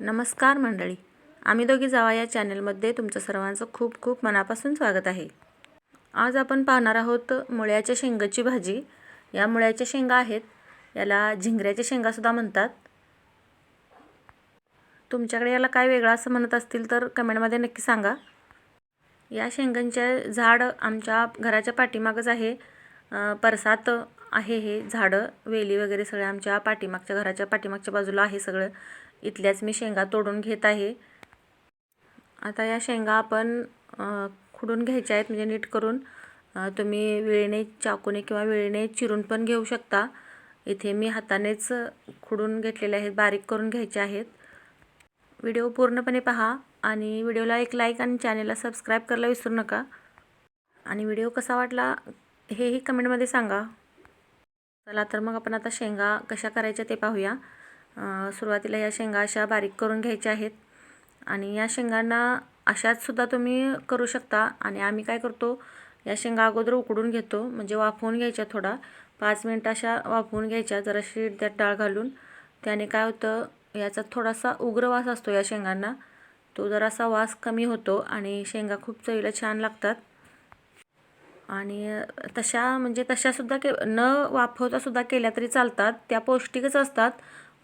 नमस्कार मंडळी. आम्ही दोघी जावा या चॅनलमध्ये तुमचं सर्वांचं खूप खूप मनापासून स्वागत आहे. आज आपण पाहणार आहोत मुळ्याच्या शेंगाची भाजी. या मुळ्याच्या शेंगा आहेत. याला झिंगऱ्याच्या शेंगासुद्धा म्हणतात. तुमच्याकडे याला काय वेगळं असं म्हणत असतील तर कमेंटमध्ये नक्की सांगा. या शेंगांचे झाड आमच्या घराच्या पाठीमागच आहे. परसात आहे हे झाडं वेली वगैरे सगळ्या आमच्या पाठीमागच्या घराच्या पाठीमागच्या बाजूला आहे सगळं. इथल्याच मी शेंगा तोडून घेत आहे. आता या शेंगा आपण खुडून घ्यायच्या आहेत म्हणजे नीट करून. तुम्ही वेळेने चाकूने किंवा वेळेने चिरून पण घेऊ शकता. इथे मी हातानेच खुडून घेतलेले आहेत बारीक करून घ्यायचे आहेत. व्हिडिओ पूर्णपणे पहा आणि व्हिडिओला एक लाईक आणि चॅनेलला सबस्क्राईब करायला विसरू नका. आणि व्हिडिओ कसा वाटला हेही कमेंटमध्ये सांगा. चला तर मग आपण आता शेंगा कशा करायच्या ते पाहूया. सुरुवातीला या शेंगा अशा बारीक करून घ्यायच्या आहेत. आणि या शेंगांना अशाच सुद्धा तुम्ही करू शकता. आणि आम्ही काय करतो या शेंगा अगोदर उकडून घेतो. म्हणजे वाफवून घ्यायच्या थोडा. पाच मिनटं अशा वाफवून घ्यायच्या जराशी त्यात डाळ घालून. त्याने काय होतं याचा थोडासा उग्र वास असतो या शेंगांना. तो जरासा वास कमी होतो आणि शेंगा खूप चवीला छान लागतात. आणि तशा म्हणजे तशासुद्धा के न वाफवतासुद्धा केल्या तरी चालतात. त्या पौष्टिकच असतात.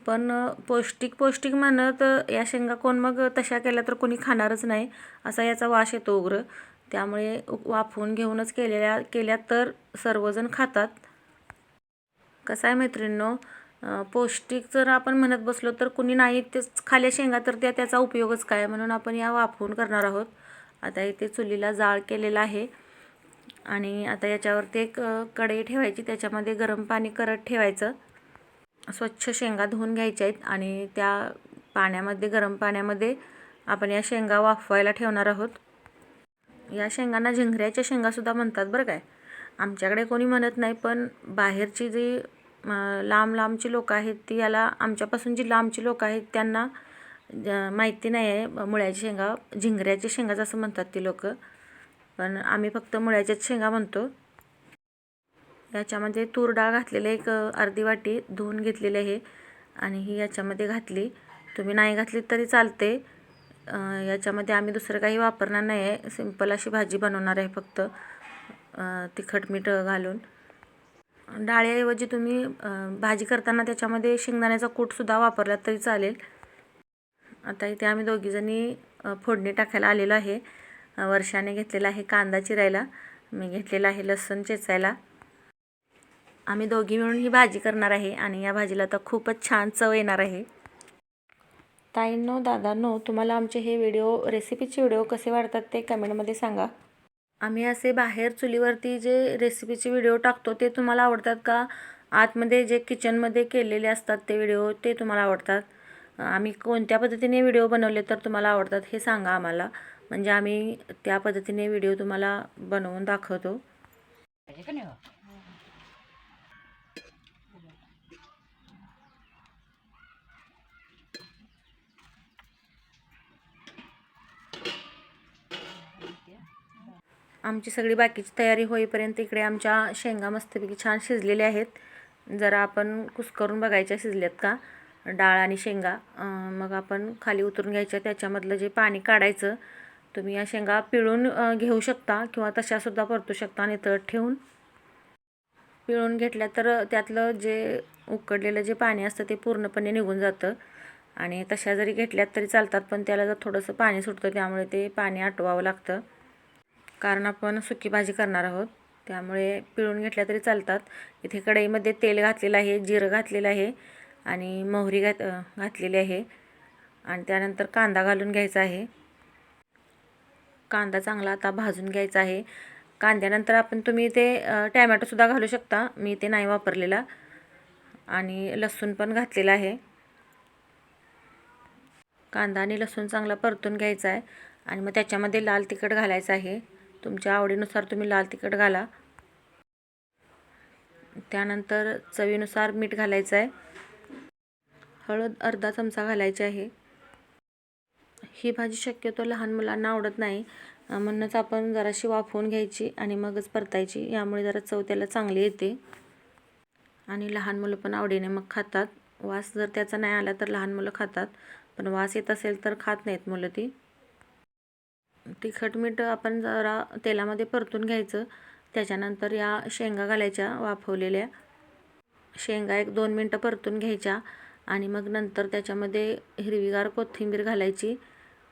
पण पौष्टिक पौष्टिक म्हणत या शेंगा कोण मग तशा केल्या तर कोणी खाणारच नाही असा याचा वास येतो उग्र. त्यामुळे वाफवून घेऊनच केलेल्या केल्या तर सर्वजण खातात. कसं आहे मैत्रिणींनो पौष्टिक जर आपण म्हणत बसलो तर कुणी नाही तेच खाल्या शेंगा तर त्या त्याचा उपयोगच काय? म्हणून आपण या वाफवून करणार आहोत. आता इथे चुलीला जाळ केलेला आहे. आणि आता याच्यावरती एक कढई ठेवायची. त्याच्यामध्ये गरम पाणी करत ठेवायचं. स्वच्छ शेंगा धुवून घ्यायच्या आहेत आणि त्या पाण्यामध्ये गरम पाण्यामध्ये आपण या शेंगा वाफवायला ठेवणार आहोत. या शेंगांना झिंगऱ्याच्या शेंगासुद्धा म्हणतात बरं काय. आमच्याकडे कोणी म्हणत नाही पण बाहेरची जी लांब लांबची लोकं आहेत ती याला आमच्यापासून जी लांबची लोकं आहेत त्यांना माहिती नाही आहे. मुळ्याची शेंगा झिंगऱ्याची शेंगाच असं म्हणतात ती लोकं. पण आम्ही फक्त मुळ्याच्याच शेंगा म्हणतो. याच्यामध्ये तूर डाळ घातलेली एक अर्धी वाटी धुवून घेतलेली आहे. आणि ही याच्यामध्ये घातली. तुम्ही नाही घातली तरी चालते. याच्यामध्ये आम्ही दुसरं काही वापरणार नाही आहे सिंपल अशी भाजी बनवणार आहे फक्त तिखट मीठ घालून. डाळीऐवजी तुम्ही भाजी करताना त्याच्यामध्ये शेंगदाण्याचा कूटसुद्धा वापरला तरी चालेल. आता इथे आम्ही दोघीजणी फोडणी टाकायला आलेलो आहे. वर्षाने घेतलेला आहे कांदा चिरायला. मी घेतलेला आहे लसूण चेचायला. आम्ही दोघी मिळून ही भाजी करणार आहे आणि या भाजीला तर खूपच छान चव येणार आहे. ताईंनो दादांनो तुम्हाला आमचे हे व्हिडिओ रेसिपीचे व्हिडिओ कसे वाटतात ते कमेंटमध्ये सांगा. आम्ही असे बाहेर चुलीवरती जे रेसिपीचे व्हिडिओ टाकतो ते तुम्हाला आवडतात का? आतमध्ये जे किचनमध्ये केलेले असतात ते व्हिडिओ ते तुम्हाला आवडतात? आम्ही कोणत्या पद्धतीने व्हिडिओ बनवले तर तुम्हाला आवडतात हे सांगा आम्हाला. म्हणजे आम्ही त्या पद्धतीने व्हिडिओ तुम्हाला बनवून दाखवतो. आमची सगळी बाकीची तयारी होईपर्यंत इकडे आमच्या शेंगा मस्तपैकी छान शिजलेल्या आहेत. जरा आपण कुस्करून बघायच्या शिजल्यात का? डाळ आणि शेंगा मग आपण खाली उतरून घ्यायच्या. त्याच्यामधलं जे पाणी काढायचं तुम्ही या शेंगा पिळून घेऊ शकता किंवा तशासुद्धा परतू शकता आणि नितळत ठेवून. पिळून घेतल्या तर त्यातलं जे उकडलेलं जे पाणी असतं ते पूर्णपणे निघून जातं. आणि तशा जरी घेतल्यात तरी चालतात पण त्याला जर थोडंसं पाणी सुटतं त्यामुळे ते पाणी आटवावं लागतं. कारण आपण सुकी भाजी करणार आहोत त्यामुळे पिळून घेतल्या तरी चालतात. इथे कढईमध्ये तेल घातलेलं आहे जिरं घातलेलं आहे. आणि मोहरी घात घातलेली आहे. आणि त्यानंतर कांदा घालून घ्यायचा आहे. कांदा चांगला आता भाजून घ्यायचा आहे. कांद्यानंतर आपण तुम्ही ते टॅमॅटोसुद्धा घालू शकता. मी ते नाही वापरलेला. आणि लसूण पण घातलेला आहे. कांदा आणि लसूण चांगला परतून घ्यायचा आहे. आणि मग त्याच्यामध्ये लाल तिखट घालायचं आहे. तुमच्या आवडीनुसार तुम्ही लाल तिखट घाला. त्यानंतर चवीनुसार मीठ घालायचं आहे. हळद अर्धा चमचा घालायची आहे. ही भाजी शक्यतो लहान मुलांना आवडत नाही. म्हणूनच आपण जराशी वाफवून घ्यायची आणि मगच परतायची. यामुळे जरा चव त्याला चांगली येते. आणि लहान मुलं पण आवडीने मग खातात. वास जर त्याचा नाही आला तर लहान मुलं खातात. पण वास येत असेल तर खात नाहीत मुलं ती. तिखट मीठ आपण जरा तेलामध्ये परतून घ्यायचं. त्याच्यानंतर या शेंगा घालायच्या वाफवलेल्या. शेंगा एक दोन मिनटं परतून घ्यायच्या. आणि मग नंतर त्याच्यामध्ये हिरवीगार कोथिंबीर घालायची.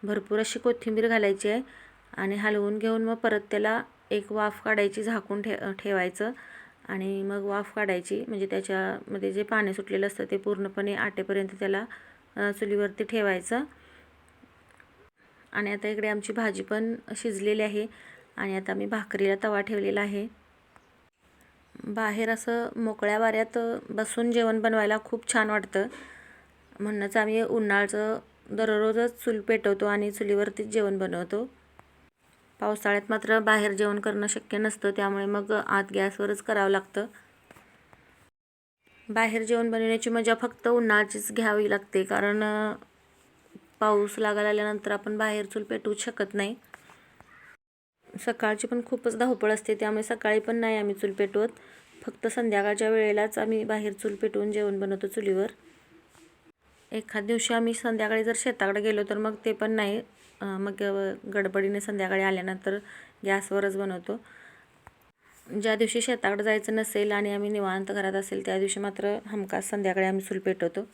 भरपूर अशी कोथिंबीर घालायची आहे. आणि हलवून घेऊन मग परत त्याला एक वाफ काढायची झाकून ठे ठेवायचं. आणि मग वाफ काढायची. म्हणजे त्याच्यामध्ये जे पाणी सुटलेलं असतं ते पूर्णपणे आटेपर्यंत त्याला चुलीवरती ठेवायचं. आणि आता इकडे आमची भाजी पण शिजलेली आहे. आणि आता मी भाकरीला तवा ठेवलेला आहे. बाहेर असं मोकळ्या वाऱ्यात बसून जेवण बनवायला खूप छान वाटतं. म्हणूनच आम्ही उन्हाळचं दररोजच चूल पेटवतो आणि चुलीवरतीच जेवण बनवतो. पावसाळ्यात मात्र बाहेर जेवण करणं शक्य नसतं त्यामुळे मग आत गॅसवरच करावं लागतं. बाहेर जेवण बनवण्याची मजा फक्त उन्हाळ्याचीच घ्यावी लागते कारण पाऊस लागायला आल्यानंतर आपण बाहेर चूल पेटवूच शकत नाही. सकाळची पण खूपच धावपळ असते त्यामुळे सकाळी पण नाही आम्ही चूल पेटवत. फक्त संध्याकाळच्या वेळेलाच आम्ही बाहेर चूल पेटवून जेवण बनवतो चुलीवर. एखाद दिवशी आम्ही संध्याकाळी जर शेताकडे गेलो तर मग ते पण नाही. मग गडबडीने संध्याकाळी आल्यानंतर गॅसवरच बनवतो. ज्या दिवशी शेताकडे जायचं नसेल आणि आम्ही निवांत घरात असेल त्या दिवशी मात्र हमखास संध्याकाळी आम्ही चूल पेटवतो.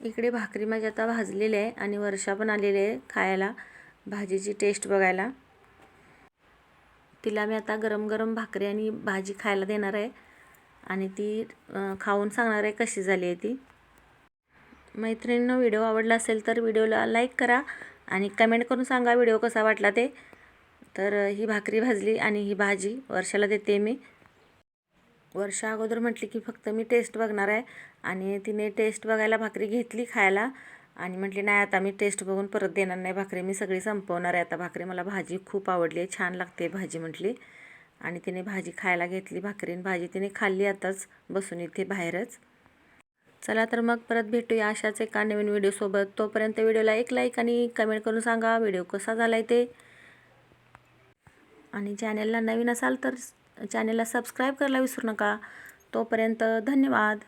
इकडे भाकरी माझी आता भाजलेली आहे आणि वर्षा पण आलेली आहे खायला. भाजीची टेस्ट बघायला. तिला मी आता गरम गरम भाकरी आणि भाजी खायला देणार आहे. आणि ती खाऊन सांगणार आहे कशी झाली आहे ती. मैत्रिणींना व्हिडिओ आवडला असेल तर व्हिडिओला लाईक करा आणि कमेंट करून सांगा व्हिडिओ कसा वाटला ते. तर ही भाकरी भाजली आणि ही भाजी वर्षाला देते मी. वर्षा अगोदर म्हटली की फक्त मी टेस्ट बघणार आहे. आणि तिने टेस्ट बघायला भाकरी घेतली खायला. आणि म्हटली नाही आता मी टेस्ट बघून परत देणार नाही भाकरी मी सगळी संपवणार आहे. आता भाकरी मला भाजी खूप आवडली आहे छान लागते भाजी म्हटली. आणि तिने भाजी खायला घेतली भाकरीन भाजी तिने खाल्ली आताच बसून इथे बाहेरच. चला तर मग परत भेटूया अशाच एका नवीन व्हिडिओसोबत तोपर्यंत व्हिडिओला एक लाईक आणि कमेंट करून सांगा व्हिडिओ कसा झाला आहे ते. आणि चॅनेलला नवीन असाल तर चॅनेलला सबस्क्राईब करायला विसरू नका. तोपर्यंत धन्यवाद.